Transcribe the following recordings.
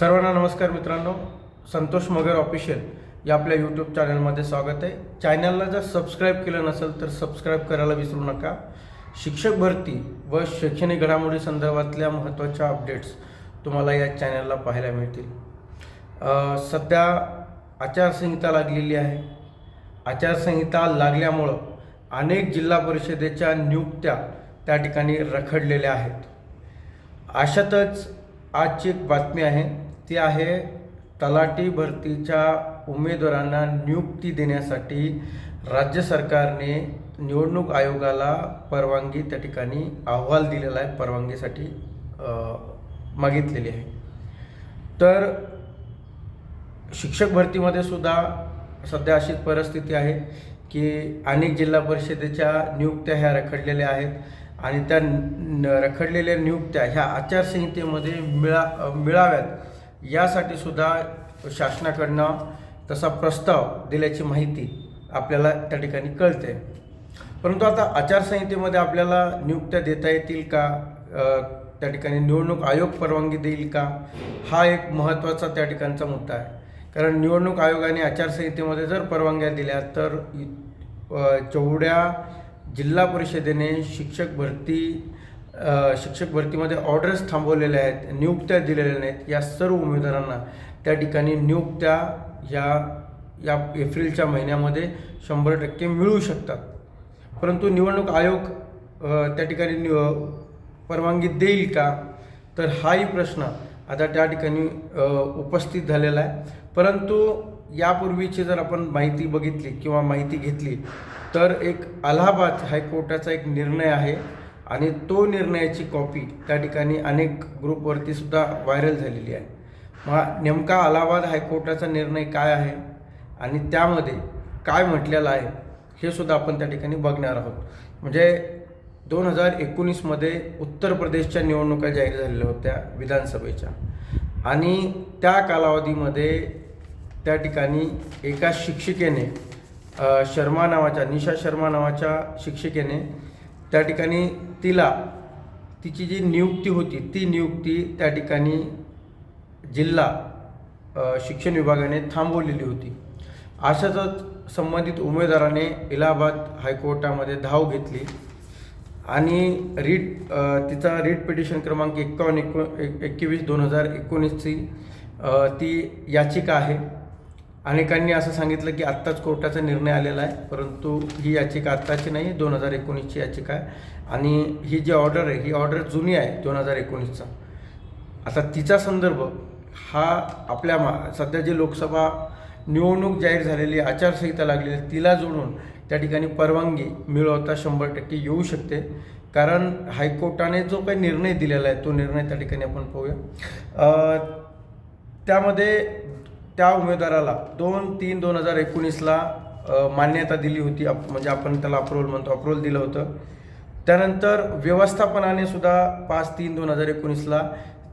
सर्वांना नमस्कार मित्रांनो. संतोष मगर ऑफिशियल या आपल्या यूट्यूब चॅनलमध्ये स्वागत आहे. चॅनलला जर सबस्क्राईब केलं नसेल तर सबस्क्राईब करायला विसरू नका. शिक्षक भरती व शैक्षणिक घडामोडी संदर्भातल्या महत्त्वाच्या अपडेट्स तुम्हाला या चॅनलला पाहायला मिळतील. सध्या आचारसंहिता लागलेली आहे. आचारसंहिता लागल्यामुळं अनेक जिल्हा परिषदेच्या नियुक्त्या त्या ठिकाणी रखडलेल्या आहेत. अशातच आजची एक बातमी आहे. ती आहे तलाठी भरतीच्या उमेदवारांना नियुक्ती देण्यासाठी राज्य सरकारने निवडणूक आयोगाला परवानगी त्या ठिकाणी अहवाल दिलेला आहे परवानगीसाठी मागितलेली आहे. तर शिक्षक भरतीमध्ये सुद्धा सध्या अशीच परिस्थिती आहे की अनेक जिल्हा परिषदेच्या नियुक्त्या ह्या रखडलेल्या आहेत आणि त्या न- रखडलेल्या नियुक्त्या ह्या आचारसंहितेमध्ये मिळा मिळाव्यात. यासाठी सुद्धा शासनाकडनं तसा प्रस्ताव दिल्याची माहिती आपल्याला त्या ठिकाणी कळते. परंतु आता आचारसंहितेमध्ये आपल्याला नियुक्त्या देता येतील का? त्या ठिकाणी निवडणूक आयोग परवानगी देईल का? हा एक महत्त्वाचा त्या ठिकाणचा मुद्दा आहे. कारण निवडणूक आयोगाने आचारसंहितेमध्ये जर परवानग्या दिल्या तर जेवढ्या जिल्हा परिषदेने शिक्षक भरती शिक्षक भरतीमध्ये ऑर्डर्स थांबवलेल्या आहेत नियुक्त्या दिलेल्या नाहीत. या सर्व उमेदवारांना त्या ठिकाणी नियुक्त्या ह्या या एप्रिलच्या महिन्यामध्ये शंभर टक्के मिळू शकतात. परंतु निवडणूक आयोग त्या ठिकाणी निव परवानगी देईल का? तर हाही प्रश्न आता त्या ठिकाणी उपस्थित झालेला आहे. परंतु यापूर्वीची जर आपण माहिती बघितली किंवा माहिती घेतली तर एक अलाहाबाद हायकोर्टाचा एक निर्णय आहे. आणि तो निर्णयाची कॉपी त्या ठिकाणी अनेक ग्रुपवरती सुद्धा व्हायरल झालेली आहे. मग नेमका अलाहाबाद हायकोर्टाचा निर्णय काय आहे? आणि त्यामध्ये काय म्हटलेलं आहे? हे सुद्धा आपण त्या ठिकाणी बघणार आहोत. म्हणजे दोन हजार एकोणीसमध्ये उत्तर प्रदेशच्या निवडणुका जाहीर झालेल्या होत्या विधानसभेच्या. आणि त्या कालावधीमध्ये त्या ठिकाणी एका शिक्षिकेने शर्मा नावाच्या निशा शर्मा नावाच्या शिक्षिकेने त्या ठिकाणी तिला तिची जी नियुक्ती होती ती नियुक्ती त्या ठिकाणी जिल्हा शिक्षण विभागाने थांबवलेली होती. अशातच संबंधित उमेदवाराने इलाहाबाद हायकोर्टामध्ये धाव घेतली आणि रीट तिचा रीट पिटिशन क्रमांक एक्कावन्न एको एक एकवीस दोन हजार एकोणीसची ती याचिका आहे. अनेकांनी असं सांगितलं की आत्ताच कोर्टाचा निर्णय आलेला आहे परंतु ही याचिका आत्ताची नाही दोन हजार एकोणीसची याचिका आहे. आणि ही जी ऑर्डर आहे ही ऑर्डर जुनी आहे दोन हजार एकोणीसचा. आता तिचा संदर्भ हा आपल्या मा सध्या जी लोकसभा निवडणूक जाहीर झालेली आचारसंहिता लागलेली आहे, तिला जोडून त्या ठिकाणी परवानगी मिळवता शंभर टक्के येऊ शकते. कारण हायकोर्टाने जो काही निर्णय दिलेला आहे तो निर्णय त्या ठिकाणी आपण पाहूया. त्यामध्ये त्या उमेदवाराला दोन तीन दोन हजार एकोणीसला मान्यता दिली होती. अप- म्हणजे आपण त्याला अप्रोल म्हणतो. अप्रोल दिलं होतं. त्यानंतर व्यवस्थापनाने सुद्धा पाच तीन दोन हजार एकोणीसला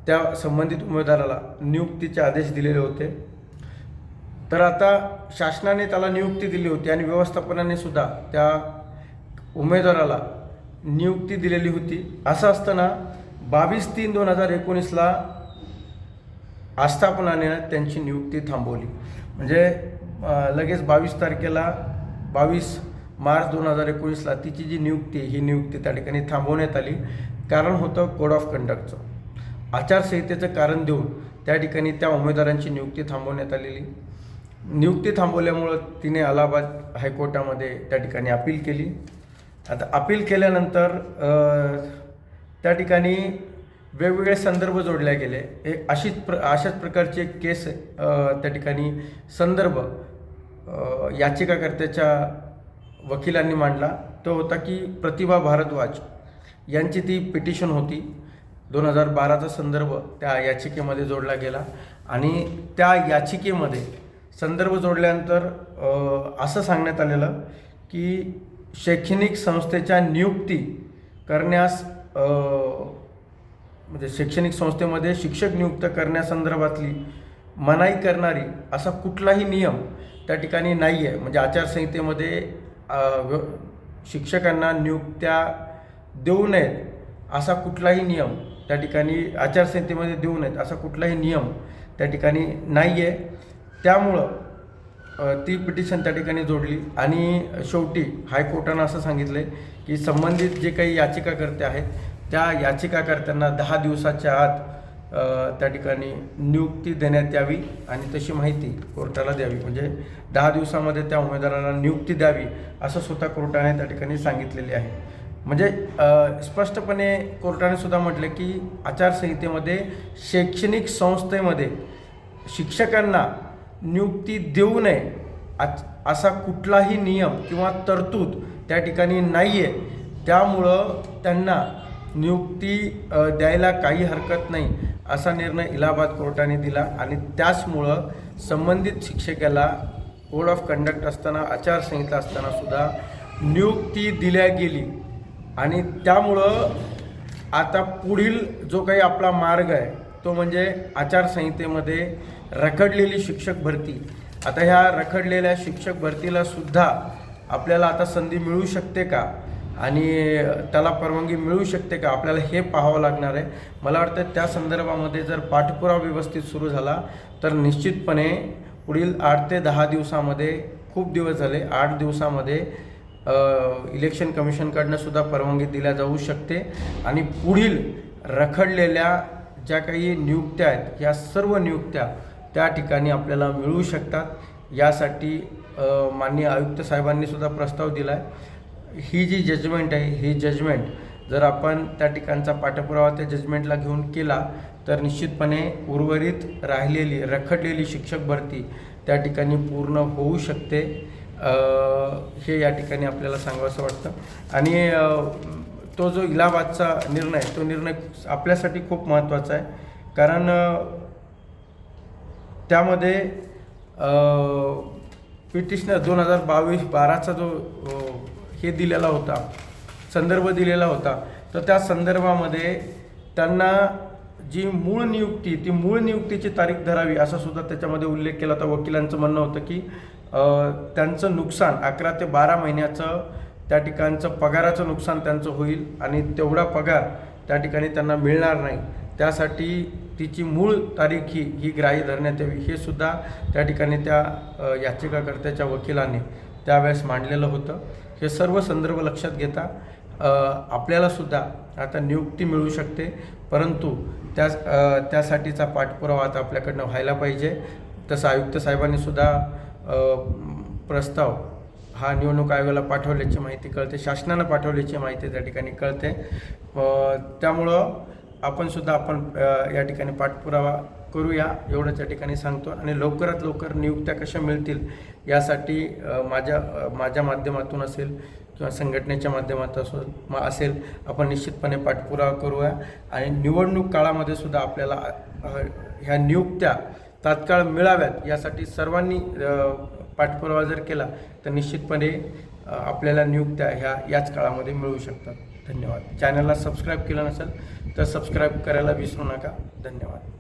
त्या संबंधित उमेदवाराला नियुक्तीचे आदेश दिलेले होते. तर आता शासनाने त्याला नियुक्ती दिली होती आणि व्यवस्थापनाने सुद्धा त्या उमेदवाराला नियुक्ती दिलेली होती. असं असताना बावीस तीन दोन हजार एकोणीसला आस्थापनाने त्यांची नियुक्ती थांबवली. म्हणजे लगेच बावीस तारखेला बावीस मार्च दोन हजार एकोणीसला तिची जी नियुक्ती ही नियुक्ती त्या ठिकाणी थांबवण्यात आली. कारण होतं कोड ऑफ कंडक्टचं. आचारसंहितेचं कारण देऊन त्या ठिकाणी त्या उमेदवारांची नियुक्ती थांबवण्यात आलेली. नियुक्ती थांबवल्यामुळं तिने अलाहाबाद हायकोर्टामध्ये त्या ठिकाणी अपील केली. आता अपील केल्यानंतर त्या ठिकाणी वेगवेगळे संदर्भ जोडले गेले. हे अशीच प्र अशाच प्रकारची एक केस त्या ठिकाणी संदर्भ याचिकाकर्त्याच्या वकिलांनी मांडला. तो होता की प्रतिभा भारद्वाज यांची ती पिटिशन होती. दोन हजार बाराचा संदर्भ त्या याचिकेमध्ये जोडला गेला. आणि त्या याचिकेमध्ये संदर्भ जोडल्यानंतर असं सांगण्यात आलेलं की शैक्षणिक संस्थेच्या नियुक्ती करण्यास म्हणजे शैक्षणिक संस्थेमध्ये शिक्षक नियुक्त करण्यासंदर्भातली मनाई करणारी असा कुठलाही नियम त्या ठिकाणी नाही आहे. म्हणजे आचारसंहितेमध्ये व्य- शिक्षकांना नियुक्त्या देऊ नयेत असा कुठलाही नियम त्या ठिकाणी आचारसंहितेमध्ये देऊ नयेत असा कुठलाही नियम त्या ठिकाणी नाही आहे. त्यामुळं ती पिटिशन त्या ठिकाणी जोडली आणि शेवटी हायकोर्टानं असं सांगितलं आहे की संबंधित जे काही याचिकाकर्ते आहेत त्या याचिकाकर्त्यांना दहा दिवसाच्या आत त्या ठिकाणी नियुक्ती देण्यात यावी आणि तशी माहिती कोर्टाला द्यावी. म्हणजे दहा दिवसामध्ये त्या उमेदवाराला नियुक्ती द्यावी असं सुद्धा कोर्टाने त्या ठिकाणी सांगितलेले आहे. म्हणजे स्पष्टपणे कोर्टाने सुद्धा म्हटलं की आचारसंहितेमध्ये शैक्षणिक संस्थेमध्ये शिक्षकांना नियुक्ती देऊ नये आज- असा कुठलाही नियम किंवा तरतूद त्या ठिकाणी नाही आहे त्यामुळं त्यांना नियुक्ती द्यायला काही हरकत नाही असा निर्णय इलाहाबाद कोर्टाने दिला आणि त्याचमुळं संबंधित शिक्षकाला कोड ऑफ कंडक्ट असताना आचारसंहिता असताना सुद्धा नियुक्ती दिल्या गेली. आणि त्यामुळं आता पुढील जो काही आपला मार्ग आहे तो म्हणजे आचारसंहितेमध्ये रखडलेली शिक्षक भरती. आता ह्या रखडलेल्या शिक्षक भरतीला सुद्धा आपल्याला आता संधी मिळू शकते का? आणि त्याला परवानगी मिळू शकते का? आपल्याला हे पाहावं लागणार आहे. मला वाटतं त्या संदर्भामध्ये जर पाठपुरावा व्यवस्थित सुरू झाला तर निश्चितपणे पुढील आठ ते दहा दिवसामध्ये खूप दिवस झाले आठ दिवसामध्ये इलेक्शन कमिशनकडनं सुद्धा परवानगी दिल्या जाऊ शकते. आणि पुढील रखडलेल्या ज्या काही नियुक्त्या आहेत या सर्व नियुक्त्या त्या ठिकाणी आपल्याला मिळू शकतात. यासाठी माननीय आयुक्त साहेबांनी सुद्धा प्रस्ताव दिला आहे ही जी जजमेंट आहे ही जजमेंट जर आपण त्या ठिकाणचा पाठपुरावा त्या जजमेंटला घेऊन केला तर निश्चितपणे उर्वरित राहिलेली रखडलेली शिक्षक भरती त्या ठिकाणी पूर्ण होऊ शकते. हे या ठिकाणी आपल्याला सांगावंसं वाटतं. आणि तो जो इलाहाबादचा निर्णय तो निर्णय आपल्यासाठी खूप महत्त्वाचा आहे. कारण त्यामध्ये पिटिशनर दोन हजार बावीस बाराचा जो हे दिलेला होता. संदर्भ दिलेला होता. तर त्या संदर्भामध्ये त्यांना जी मूळ नियुक्ती ती मूळ नियुक्तीची तारीख धरावी असा सुद्धा त्याच्यामध्ये उल्लेख केला होता. वकिलांचं म्हणणं होतं की त्यांचं नुकसान अकरा ते बारा महिन्याचं त्या ठिकाणचं पगाराचं नुकसान त्यांचं होईल आणि तेवढा पगार त्या ठिकाणी त्यांना मिळणार नाही. त्यासाठी तिची मूळ तारीख ही ही ग्राह्य धरण्यात यावी. हे सुद्धा त्या ठिकाणी त्या याचिकाकर्त्याच्या वकिलाने त्यावेळेस मांडलेलं होतं. हे सर्व संदर्भ लक्षात घेता आपल्यालासुद्धा आता नियुक्ती मिळू शकते. परंतु त्या त्यासाठीचा पाठपुरावा आता आपल्याकडनं व्हायला पाहिजे. तसं आयुक्त साहेबांनी सुद्धा प्रस्ताव हा निवडणूक आयोगाला पाठवल्याची माहिती कळते शासनानं पाठवल्याची माहिती त्या ठिकाणी कळते. त्यामुळं आपणसुद्धा आपण या ठिकाणी पाठपुरावा करूया एवढंच त्या ठिकाणी सांगतो. आणि लवकरात लवकर नियुक्त्या कशा मिळतील यासाठी माझ्या माझ्या माध्यमातून असेल किंवा संघटनेच्या माध्यमातून मा असेल आपण निश्चितपणे पाठपुरावा करूया. आणि निवडणूक काळामध्ये सुद्धा आपल्याला ह्या नियुक्त्या तात्काळ मिळाव्यात यासाठी सर्वांनी पाठपुरावा जर केला तर निश्चितपणे आपल्याला नियुक्त्या ह्या याच काळामध्ये मिळू शकतात. धन्यवाद. चॅनलला सबस्क्राईब केलं नसेल तर सबस्क्राईब करायला विसरू नका. धन्यवाद.